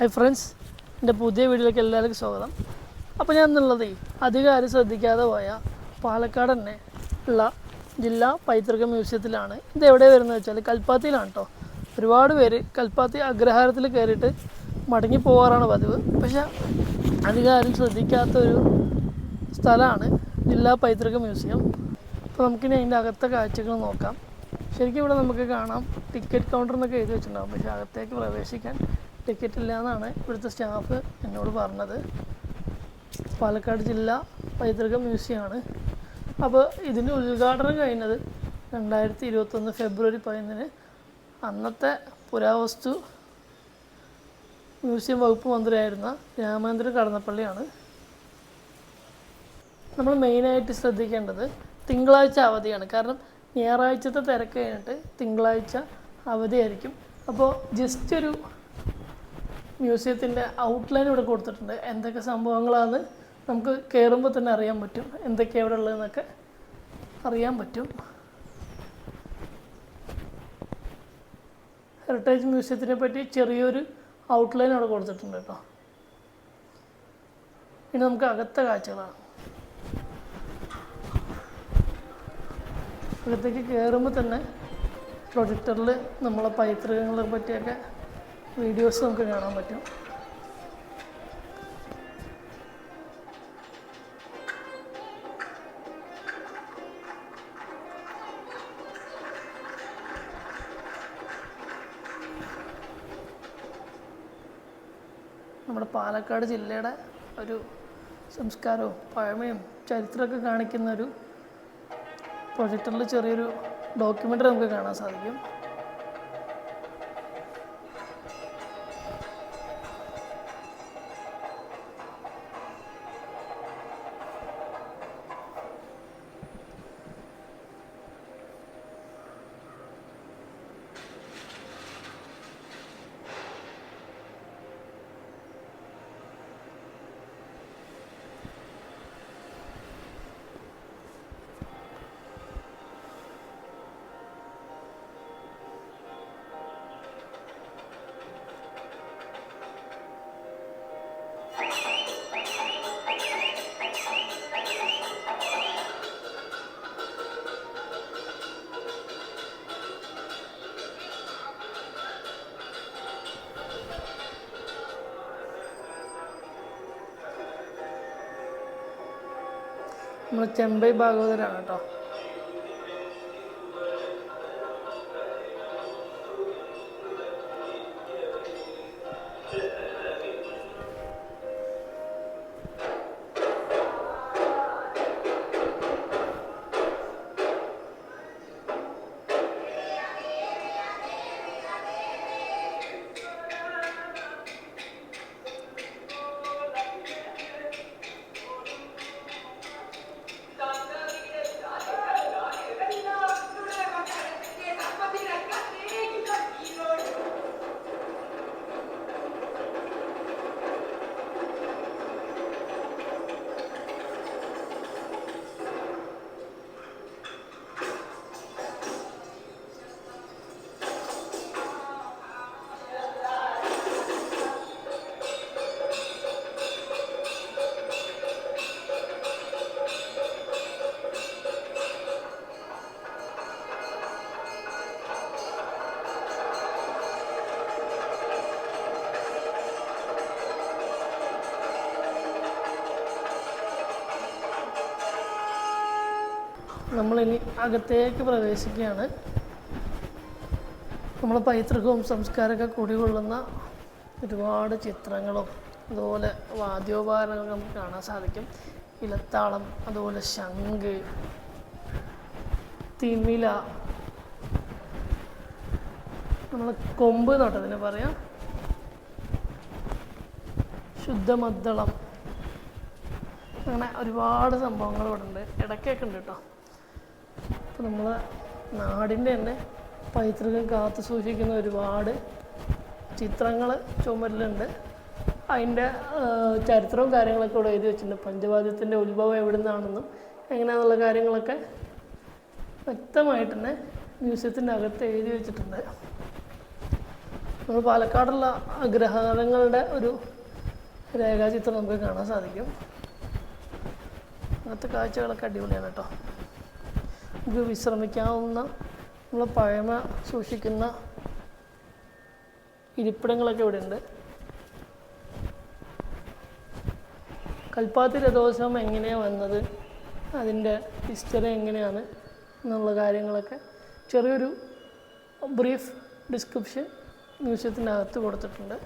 Hi friends എന്റെ പുതിയ വീഡിയോയിലേക്ക് എല്ലാവർക്കും സ്വാഗതം. അപ്പോൾ ഞാൻ എന്നുള്ളത് അധികം ആരും ശ്രദ്ധിക്കാതെ പോയ പാലക്കാട് തന്നെ ഉള്ള ജില്ലാ പൈതൃക മ്യൂസിയത്തിലാണ്. ഇത് എവിടെ വരുന്നത് വെച്ചാൽ കൽപ്പാത്തിയിലാണ് കേട്ടോ ഒരുപാട് പേര് കൽപ്പാത്തി അഗ്രഹാരത്തിൽ കയറിയിട്ട് മടങ്ങി പോകാറാണ് പതിവ്. പക്ഷേ അധികം ആരും ശ്രദ്ധിക്കാത്തൊരു സ്ഥലമാണ് ജില്ലാ പൈതൃക മ്യൂസിയം. അപ്പോൾ നമുക്കിനി അതിന്റെ അകത്തെ കാഴ്ചകൾ നോക്കാം. ശരിക്കും ഇവിടെ നമുക്ക് കാണാം ടിക്കറ്റ് കൗണ്ടർ എന്നൊക്കെ എഴുതി വെച്ചിട്ടുണ്ടാകും പക്ഷേ അകത്തേക്ക് പ്രവേശിക്കാൻ ടിക്കറ്റ് ഇല്ല എന്നാണ് ഇവിടുത്തെ സ്റ്റാഫ് എന്നോട് പറഞ്ഞത്. പാലക്കാട് ജില്ല പൈതൃക മ്യൂസിയമാണ് അപ്പോൾ ഇതിന്റെ ഉദ്ഘാടനം കഴിഞ്ഞത് രണ്ടായിരത്തി ഇരുപത്തൊന്ന് ഫെബ്രുവരി പതിനൊന്നിന്. അന്നത്തെ പുരാവസ്തു മ്യൂസിയം വകുപ്പ് മന്ത്രിയായിരുന്ന രാമേന്ദ്രൻ കടന്നപ്പള്ളിയാണ്. നമ്മൾ മെയിനായിട്ട് ശ്രദ്ധിക്കേണ്ടത് തിങ്കളാഴ്ച അവധിയാണ്. കാരണം ഞായറാഴ്ചത്തെ തിരക്ക് കഴിഞ്ഞിട്ട് തിങ്കളാഴ്ച അവധിയായിരിക്കും. അപ്പോൾ ജസ്റ്റ് ഒരു മ്യൂസിയത്തിന്റെ ഔട്ട്ലൈൻ ഇവിടെ കൊടുത്തിട്ടുണ്ട്. എന്തൊക്കെ സംഭവങ്ങളാണ് നമുക്ക് കയറുമ്പോൾ തന്നെ അറിയാൻ പറ്റും. എന്തൊക്കെയാണ് ഇവിടെ ഉള്ളതെന്നൊക്കെ അറിയാൻ പറ്റും. ഹെറിറ്റേജ് മ്യൂസിയത്തിനെ പറ്റി ചെറിയൊരു ഔട്ട്ലൈൻ അവിടെ കൊടുത്തിട്ടുണ്ട് കേട്ടോ. ഇനി നമുക്ക് അകത്തെ കാഴ്ചകളാണ്. അകത്തേക്ക് കയറുമ്പോൾ തന്നെ പ്രൊജക്ടറിൽ നമ്മളെ പൈതൃകങ്ങളെ പറ്റിയൊക്കെ വീഡിയോസ് നമുക്ക് കാണാൻ പറ്റും. നമ്മുടെ പാലക്കാട് ജില്ലയുടെ ഒരു സംസ്കാരവും പഴമയും ചരിത്രമൊക്കെ കാണിക്കുന്ന ഒരു പ്രൊജക്ടറിൽ ചെറിയൊരു ഡോക്യുമെന്ററി നമുക്ക് കാണാൻ സാധിക്കും. നമ്മൾ ചെമ്പൈ ഭാഗവതരാണ് കേട്ടോ. നമ്മളിനി അകത്തേക്ക് പ്രവേശിക്കുകയാണ്. നമ്മൾ പൈതൃകവും സംസ്കാരമൊക്കെ കുടികൊള്ളുന്ന ഒരുപാട് ചിത്രങ്ങളും അതുപോലെ വാദ്യോപകരണങ്ങൾ നമുക്ക് കാണാൻ സാധിക്കും. ഇലത്താളം അതുപോലെ ശംഖ് തിമില നമ്മൾ കൊമ്പ് നട്ടതിന് പറയാം. ശുദ്ധമദ്ദളം അങ്ങനെ ഒരുപാട് സംഭവങ്ങൾ ഇവിടെ ഉണ്ട് ഇടയ്ക്കൊക്കെ ഉണ്ട് കേട്ടോ. അപ്പോൾ നമ്മളെ നാടിന്റെ തന്നെ പൈതൃകം കാത്തു സൂക്ഷിക്കുന്ന ഒരുപാട് ചിത്രങ്ങൾ ചുമരിലുണ്ട്. അതിന്റെ ചരിത്രവും കാര്യങ്ങളൊക്കെ ഇവിടെ എഴുതി വെച്ചിട്ടുണ്ട്. പഞ്ചവാദ്യത്തിന്റെ ഉത്ഭവം എവിടെ നിന്നാണെന്നും എങ്ങനെയാണെന്നുള്ള കാര്യങ്ങളൊക്കെ വ്യക്തമായിട്ട് തന്നെ മ്യൂസിയത്തിന്റെ അകത്ത് എഴുതി വെച്ചിട്ടുണ്ട്. നമ്മൾ പാലക്കാടുള്ള ഗ്രഹങ്ങളുടെ ഒരു രേഖാചിത്രം നമുക്ക് കാണാൻ സാധിക്കും. അങ്ങനത്തെ കാഴ്ചകളൊക്കെ അടിപൊളിയാണ് കേട്ടോ. നമുക്ക് വിശ്രമിക്കാവുന്ന നമ്മൾ പഴമ സൂക്ഷിക്കുന്ന ഇരിപ്പിടങ്ങളൊക്കെ ഇവിടെ ഉണ്ട് കൽപ്പാത്തി രഥോത്സവം എങ്ങനെയാണ് വന്നത്? അതിന്റെ ഹിസ്റ്ററി എങ്ങനെയാണ് എന്നുള്ള കാര്യങ്ങളൊക്കെ ചെറിയൊരു ബ്രീഫ് ഡിസ്ക്രിപ്ഷൻ മ്യൂസിയത്തിനകത്ത് കൊടുത്തിട്ടുണ്ട്.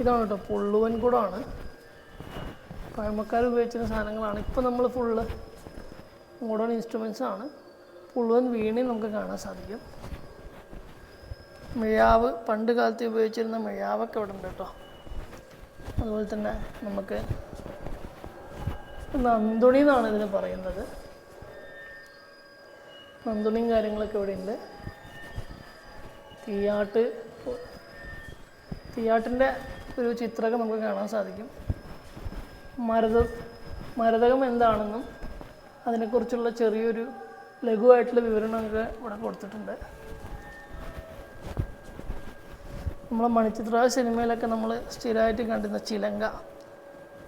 ഇതാണ് കേട്ടോ പുള്ളുവൻ കൂടമാണ് പഴമക്കാർ ഉപയോഗിച്ചിരുന്ന സാധനങ്ങളാണ്. ഇപ്പം നമ്മൾ ഫുള്ള് മോഡേൺ ഇൻസ്ട്രുമെൻസ് ആണ്. പുള്ളുവൻ വീണി നമുക്ക് കാണാൻ സാധിക്കും. മിഴാവ് പണ്ട് കാലത്ത് ഉപയോഗിച്ചിരുന്ന മിഴാവൊക്കെ ഇവിടെ ഉണ്ട് കേട്ടോ. അതുപോലെ തന്നെ നമുക്ക് നന്ദുണി എന്നാണ് ഇതിന് പറയുന്നത്. നന്ദുണിയും കാര്യങ്ങളൊക്കെ ഇവിടെ ഉണ്ട്. തീയാട്ട് തീയാട്ടിന്റെ ഒരു ചിത്രമൊക്കെ നമുക്ക് കാണാൻ സാധിക്കും. മരത മരതകം എന്താണെന്നും അതിനെക്കുറിച്ചുള്ള ചെറിയൊരു ലഘുവായിട്ടുള്ള വിവരണമൊക്കെ ഇവിടെ കൊടുത്തിട്ടുണ്ട്. നമ്മളെ മണിച്ചിത്ര സിനിമയിലൊക്കെ നമ്മൾ സ്ഥിരമായിട്ട് കണ്ടിരുന്ന ചിലങ്ക.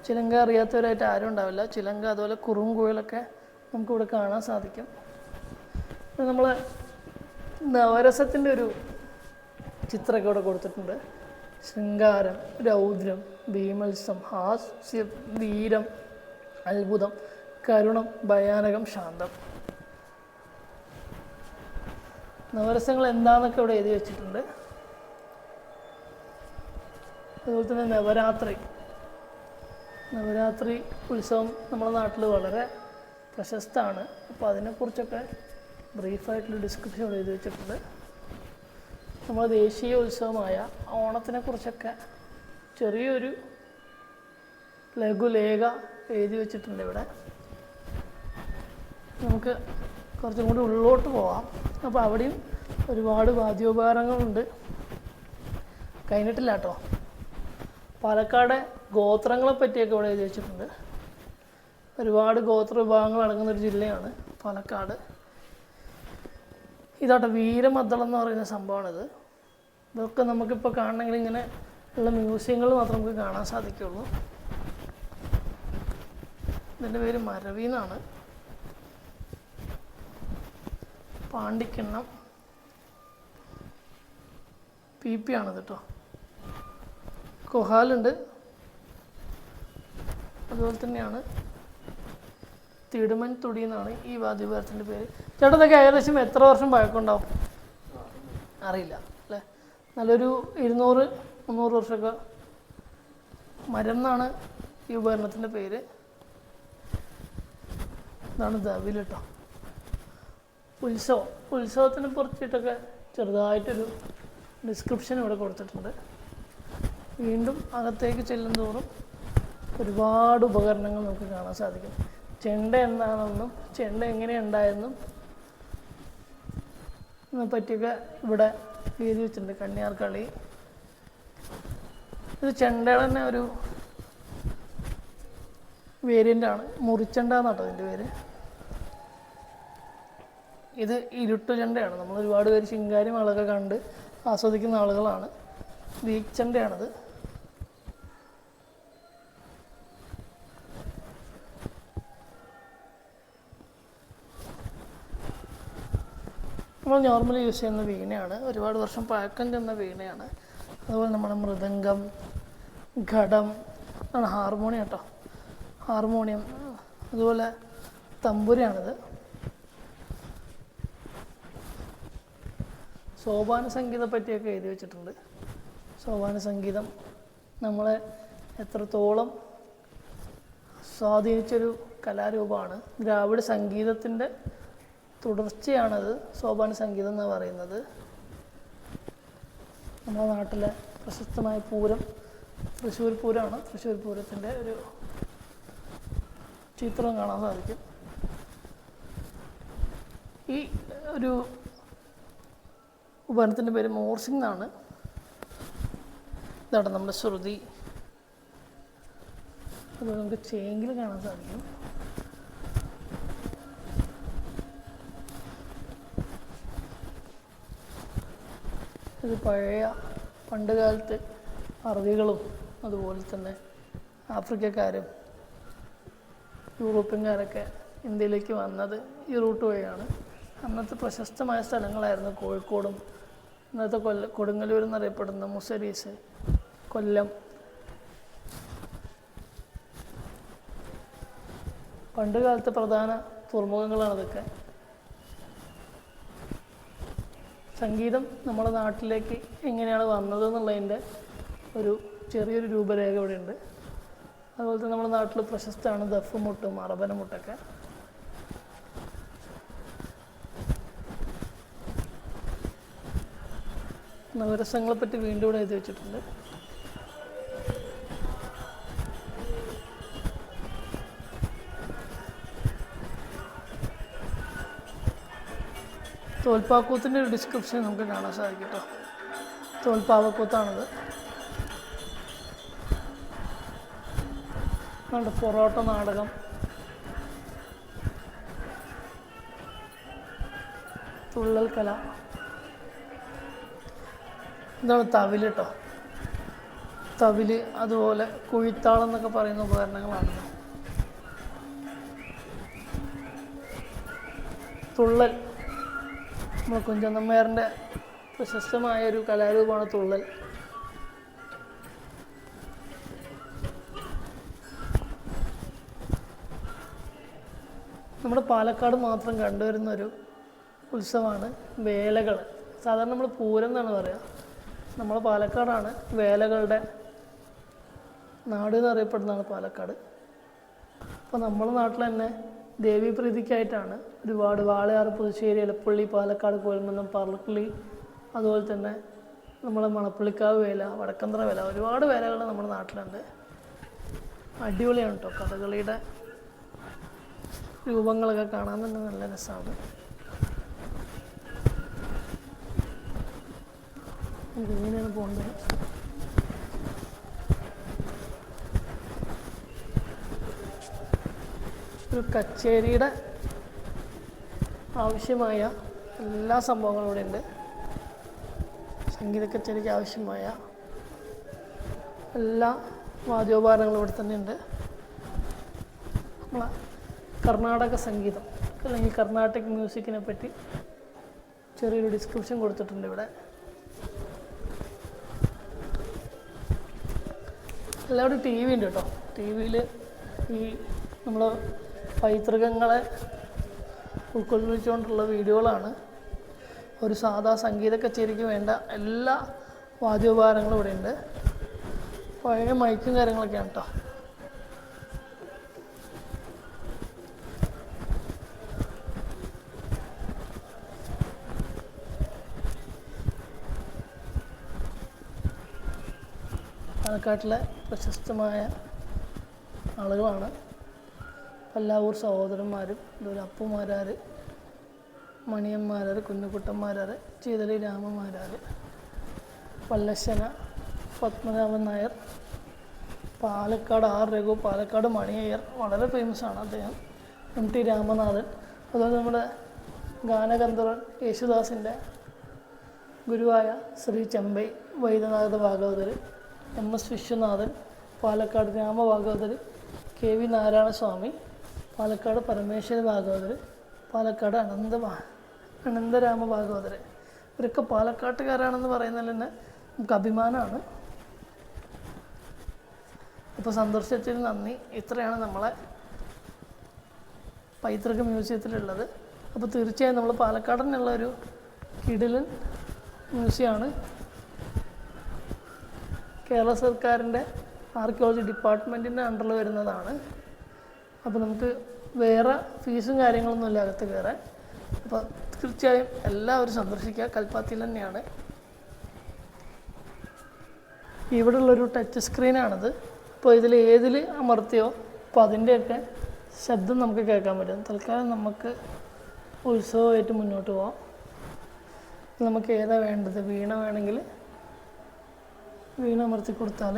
ചിലങ്ക അറിയാത്തവരായിട്ട് ആരും ഉണ്ടാവില്ല. ചിലങ്ക അതുപോലെ കുറുങ്കുഴലൊക്കെ നമുക്കിവിടെ കാണാൻ സാധിക്കും. നമ്മൾ നവരസത്തിന്റെ ഒരു ചിത്രമൊക്കെ ഇവിടെ കൊടുത്തിട്ടുണ്ട്. ശൃംഗാരം രൗദ്രം ഭീമത്സം ഹാസ്യം വീരം അത്ഭുതം. കരുണം ഭയാനകം ശാന്തം. നവരസങ്ങൾ എന്താണെന്നൊക്കെ ഇവിടെ എഴുതി വെച്ചിട്ടുണ്ട്. അതുപോലെ തന്നെ നവരാത്രി. നവരാത്രി ഉത്സവം നമ്മുടെ നാട്ടിൽ വളരെ പ്രശസ്തമാണ്. അപ്പോൾ അതിനെക്കുറിച്ചൊക്കെ ബ്രീഫായിട്ടുള്ള ഡിസ്ക്രിപ്ഷൻ ഇവിടെ എഴുതി വെച്ചിട്ടുണ്ട്. നമ്മുടെ ദേശീയ ഉത്സവമായ ഓണത്തിനെക്കുറിച്ചൊക്കെ ചെറിയൊരു ലഘുലേഖ എഴുതി വെച്ചിട്ടുണ്ട് ഇവിടെ. നമുക്ക് കുറച്ചും കൂടി ഉള്ളിലോട്ട് പോവാം. അപ്പോൾ അവിടെയും ഒരുപാട് വാദ്യോപകരണങ്ങളുണ്ട്. കഴിഞ്ഞിട്ടില്ല കേട്ടോ പാലക്കാട് ഗോത്രങ്ങളെ പറ്റിയൊക്കെ ഇവിടെ എഴുതി വെച്ചിട്ടുണ്ട് ഒരുപാട് ഗോത്ര വിഭാഗങ്ങൾ അടങ്ങുന്ന ഒരു ജില്ലയാണ് പാലക്കാട്. ഇതാട്ടെ വീരമദ്ദളം എന്ന് പറയുന്ന സംഭവമാണിത്. ഇതൊക്കെ നമുക്കിപ്പോൾ കാണണമെങ്കിൽ ഇങ്ങനെ ഉള്ള മ്യൂസിയങ്ങൾ മാത്രം നമുക്ക് കാണാൻ സാധിക്കുള്ളൂ. ഇതിന്റെ പേര് മരവി എന്നാണ്. പാണ്ടിക്കിണ്ണം പി പി ആണ് കേട്ടോ കൊഹാലുണ്ട്. അതുപോലെ തന്നെയാണ് തിടുമൻ തുടി എന്നാണ് ഈ വാദ്യോപകരണത്തിന്റെ പേര്. ചേട്ടാ ഇതൊക്കെ ഏകദേശം എത്ര വർഷം പഴക്കമുണ്ടാവും? അറിയില്ല അല്ലേ? നല്ലൊരു ഇരുന്നൂറ് മുന്നൂറ് വർഷമൊക്കെ മരം എന്നാണ് ഈ ഉപകരണത്തിന്റെ പേര്. ഇതാണ് ദവിൽ കേട്ടോ ഉത്സവം ഉത്സവത്തിനെ കുറിച്ചിട്ടൊക്കെ ചെറുതായിട്ടൊരു ഡിസ്ക്രിപ്ഷൻ ഇവിടെ കൊടുത്തിട്ടുണ്ട്. വീണ്ടും അകത്തേക്ക് ചെല്ലും തോറും ഒരുപാട് ഉപകരണങ്ങൾ നമുക്ക് കാണാൻ സാധിക്കും. ചെണ്ട എന്താണെന്നും ചെണ്ട എങ്ങനെ ഉണ്ടായെന്നും ഇതിനെ പറ്റിയൊക്കെ ഇവിടെ എഴുതി വെച്ചിട്ടുണ്ട് കണ്ണിയാർ കളി ഇത് ചെണ്ടയുടെ തന്നെ ഒരു വേരിയന്റാണ് മുറിച്ചെണ്ട എന്നാട്ടോ ഇതിന്റെ പേര്. ഇത് ഇരുട്ടുചണ്ടയാണ് നമ്മൾ ഒരുപാട് പേര് ശിങ്കാരി മാളൊക്കെ കണ്ട് ആസ്വദിക്കുന്ന ആളുകളാണ്. വീക്ക് നമ്മൾ നോർമലി യൂസ് ചെയ്യുന്ന വീണയാണ്. ഒരുപാട് വർഷം പഴക്കം ചെന്ന വീണയാണ്. അതുപോലെ നമ്മുടെ മൃദംഗം ഘടം ആണ് ഹാർമോണിയം കേട്ടോ ഹാർമോണിയം അതുപോലെ തമ്പുരയാണിത് സോപാന സംഗീതത്തെ പറ്റിയൊക്കെ എഴുതി വെച്ചിട്ടുണ്ട്. സോപാന സംഗീതം നമ്മളെ എത്രത്തോളം സ്വാധീനിച്ചൊരു കലാരൂപമാണ്. ദ്രാവിഡ സംഗീതത്തിന്റെ തുടർച്ചയാണത് സോപാന സംഗീതം എന്ന് പറയുന്നത്. നമ്മുടെ നാട്ടിലെ പ്രശസ്തമായ പൂരം തൃശ്ശൂർ പൂരമാണ്. തൃശ്ശൂർ പൂരത്തിന്റെ ഒരു ചിത്രം കാണാൻ സാധിക്കും. ഈ ഒരു ഉപകരണത്തിന്റെ പേര് മോർസിംഗ് എന്നാണ്. ഇതാണ് നമ്മുടെ ശ്രുതി. അത് നമുക്ക് ചേങ്കിൽ കാണാൻ സാധിക്കും. ഇത് പഴയ പണ്ട് കാലത്ത് അറബികളും അതുപോലെ തന്നെ ആഫ്രിക്കക്കാരും യൂറോപ്യൻകാരൊക്കെ ഇന്ത്യയിലേക്ക് വന്നത് ഈ റൂട്ട് വഴിയാണ്. അന്നത്തെ പ്രശസ്തമായ സ്ഥലങ്ങളായിരുന്നു കോഴിക്കോടും ഇന്നത്തെ കൊല്ല കൊടുങ്ങല്ലൂർ എന്നറിയപ്പെടുന്ന മുസരീസ് കൊല്ലം. പണ്ട് കാലത്തെ പ്രധാന തുറമുഖങ്ങളാണ് അതൊക്കെ സംഗീതം നമ്മുടെ നാട്ടിലേക്ക് എങ്ങനെയാണ് വന്നത് എന്നുള്ളതിന്റെ ഒരു ചെറിയൊരു രൂപരേഖ ഇവിടെയുണ്ട്. അതുപോലെ തന്നെ നമ്മുടെ നാട്ടിൽ പ്രശസ്തമാണ് ദഫ് മുട്ടും നവരസങ്ങളെ പറ്റി വീണ്ടും ഇവിടെ എഴുതി വെച്ചിട്ടുണ്ട്. തോൽപ്പാക്കൂത്തിന്റെ ഒരു ഡിസ്ക്രിപ്ഷൻ നമുക്ക് കാണാൻ സാധിക്കും കേട്ടോ തോൽപ്പാവക്കൂത്താണത്. നമ്മുടെ പൊറോട്ട നാടകം. തുള്ളൽ കല ഇതാണ് തവിൽ കേട്ടോ തവിൽ അതുപോലെ കുഴിത്താളം എന്നൊക്കെ പറയുന്ന ഉപകരണങ്ങളാണ്. തുള്ളൽ. നമ്മുടെ കുഞ്ചന്നമ്മയാറിന്റെ പ്രശസ്തമായ ഒരു കലാരൂപമാണ് തുള്ളൽ. നമ്മുടെ പാലക്കാട് മാത്രം കണ്ടുവരുന്ന ഒരു ഉത്സവമാണ് വേലകൾ. സാധാരണ നമ്മൾ പൂരം എന്നാണ് പറയുക. നമ്മൾ പാലക്കാടാണ്. വേലകളുടെ നാട് എന്നറിയപ്പെടുന്നതാണ് പാലക്കാട്. അപ്പോൾ നമ്മുടെ നാട്ടിൽ തന്നെ ദേവീപ്രീതിക്കായിട്ടാണ് ഒരുപാട് വാളയാർ പുതുശ്ശേരി എലപ്പള്ളി പാലക്കാട് കോയൽമന്നം പറളപ്പള്ളി അതുപോലെ തന്നെ നമ്മളെ മണപ്പള്ളിക്കാവ് വേല വടക്കന്തറ വേല ഒരുപാട് വേലകൾ നമ്മുടെ നാട്ടിലുണ്ട്. അടിപൊളിയാണ് കേട്ടോ കഥകളിയുടെ രൂപങ്ങളൊക്കെ കാണാൻ തന്നെ നല്ല രസമാണ് ഇങ്ങനെയാണ് പോകേണ്ടത്. ഒരു കച്ചേരിയുടെ ആവശ്യമായ എല്ലാ സംഭവങ്ങളും ഇവിടെ ഉണ്ട്. സംഗീത കച്ചേരിക്ക് ആവശ്യമായ എല്ലാ വാദ്യോപകരണങ്ങളും ഇവിടെ തന്നെ ഉണ്ട്. നമ്മളെ കർണാടക സംഗീതം അല്ലെങ്കിൽ കർണാട്ടിക് മ്യൂസിക്കിനെ പറ്റി ചെറിയൊരു ഡിസ്ക്രിപ്ഷൻ കൊടുത്തിട്ടുണ്ട് ഇവിടെ. എല്ലാവരും ടി വി ഉണ്ട് കേട്ടോ. ടി വിയിൽ ഈ നമ്മൾ പൈതൃകങ്ങളെ ഉൾക്കൊള്ളിച്ചുകൊണ്ടുള്ള വീഡിയോകളാണ്. ഒരു സാധാ സംഗീത കച്ചേരിക്ക് വേണ്ട എല്ലാ വാദ്യോപകരണങ്ങളും ഇവിടെ ഉണ്ട് പഴയ മൈക്കും കാര്യങ്ങളൊക്കെയാണ് കേട്ടോ. പാലക്കാട്ടിലെ പ്രശസ്തമായ ആളുകളാണ്. പല്ലാവൂർ സഹോദരന്മാരും അതുപോലെ അപ്പുമാരാർ മണിയന്മാരാർ കുഞ്ഞുകുട്ടന്മാരാർ ചീതലി രാമമാരാർ പല്ലശ്ശന പത്മനാഭൻ നായർ പാലക്കാട് ആർ രഘു പാലക്കാട് മണിയയ്യർ വളരെ ഫേമസ് ആണ് അദ്ദേഹം. എം ടി രാമനാഥൻ അതുപോലെ നമ്മുടെ ഗാനഗന്ധർവൻ യേശുദാസിന്റെ ഗുരുവായ Shri Chembai Vaidyanatha Bhagavathar M S Viswanathan Palakkad Rama Bhagavathar K V Narayanaswamy Palakkad Parameswara Bhagavathar Palakkad Anantha Anantharama Bhagavathar ഇവരൊക്കെ പാലക്കാട്ടുകാരാണെന്ന് പറയുന്നതിൽ തന്നെ നമുക്ക് അഭിമാനമാണ്. അപ്പോൾ സന്ദർശിച്ചതിന് നന്ദി. ഇത്രയാണ് നമ്മളെ പൈതൃക മ്യൂസിയത്തിലുള്ളത്. അപ്പോൾ തീർച്ചയായും നമ്മൾ പാലക്കാടിനുള്ള ഒരു കിടിലൻ മ്യൂസിയമാണ് കേരള സർക്കാരിന്റെ ആർക്കിയോളജി ഡിപ്പാർട്ട്മെന്റിന്റെ അണ്ടറിൽ വരുന്നതാണ്. അപ്പോൾ നമുക്ക് വേറെ ഫീസും കാര്യങ്ങളൊന്നും ഇല്ല അകത്ത് കയറാൻ. അപ്പോൾ തീർച്ചയായും എല്ലാവരും സന്ദർശിക്കുക. കൽപ്പാത്തിയിൽ തന്നെയാണ്. ഇവിടെ ഉള്ളൊരു ടച്ച് സ്ക്രീനാണിത് അപ്പോൾ ഇതിൽ ഏതിൽ അമർത്തിയോ അപ്പോൾ അതിന്റെയൊക്കെ ശബ്ദം നമുക്ക് കേൾക്കാൻ പറ്റും. തൽക്കാലം നമുക്ക് ഉത്സവമായിട്ട് മുന്നോട്ട് പോവാം. നമുക്ക് ഏതാ വേണ്ടത്? വീണ വേണമെങ്കിൽ വീണ അമർത്തി കൊടുത്താൽ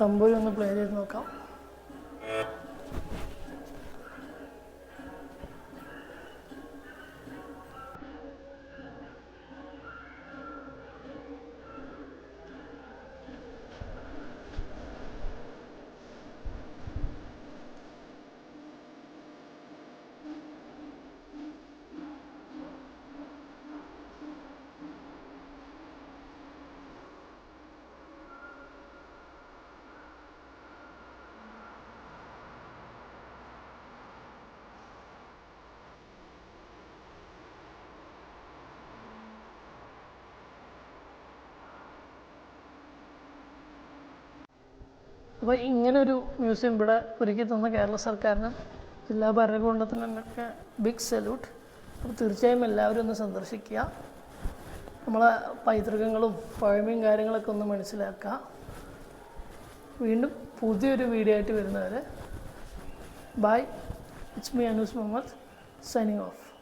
തമ്പൂരി ഒന്ന് പ്ലേ ചെയ്ത് നോക്കാം. അപ്പോൾ ഇങ്ങനൊരു മ്യൂസിയം ഇവിടെ ഒരുക്കി തന്ന കേരള സർക്കാരിനും ജില്ലാ ഭരണകൂടത്തിനൊക്കെ ബിഗ് സല്യൂട്ട് അപ്പോൾ തീർച്ചയായും എല്ലാവരും ഒന്ന് സന്ദർശിക്കുക. നമ്മളെ പൈതൃകങ്ങളും പഴമയും കാര്യങ്ങളൊക്കെ ഒന്ന് മനസ്സിലാക്കുക. വീണ്ടും പുതിയൊരു വീഡിയോ ആയിട്ട് വരുന്നവരെ. Bye it's me Anoos Muhammad signing off